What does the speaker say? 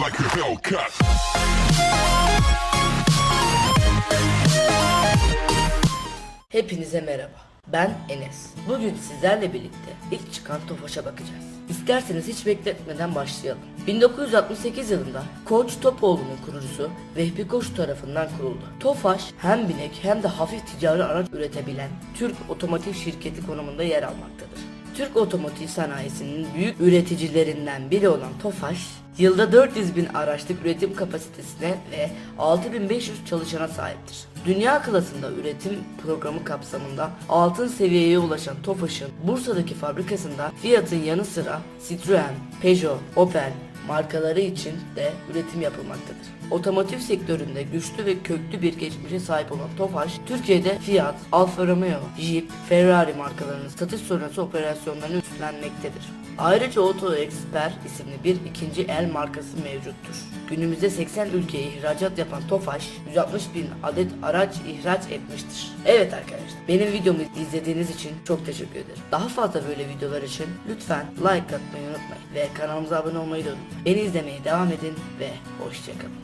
like a Hellcat. Hepinize merhaba. Ben Enes. Bugün sizlerle birlikte ilk çıkan Tofaş'a bakacağız. İsterseniz hiç bekletmeden başlayalım. 1968 yılında Koç Topoğlu'nun kurucusu Vehbi Koç tarafından kuruldu. Tofaş hem binek hem de hafif ticari araç üretebilen Türk otomotiv şirketi konumunda yer almaktadır. Türk otomotiv sanayisinin büyük üreticilerinden biri olan Tofaş, yılda 400 bin araçlık üretim kapasitesine ve 6500 çalışana sahiptir. Dünya klasında üretim programı kapsamında altın seviyeye ulaşan Tofaş'ın Bursa'daki fabrikasında Fiat'ın yanı sıra Citroen, Peugeot, Opel, markaları için de üretim yapılmaktadır. Otomotiv sektöründe güçlü ve köklü bir geçmişe sahip olan Tofaş, Türkiye'de Fiat, Alfa Romeo, Jeep, Ferrari markalarının satış sonrası operasyonlarını üstlenmektedir. Ayrıca Auto Expert isimli bir ikinci el markası mevcuttur. Günümüzde 80 ülkeye ihracat yapan Tofaş, 160 bin adet araç ihraç etmiştir. Evet arkadaşlar, benim videomu izlediğiniz için çok teşekkür ederim. Daha fazla böyle videolar için lütfen like atmayı unutmayın ve kanalımıza abone olmayı da unutmayın. Beni izlemeye devam edin ve hoşçakalın.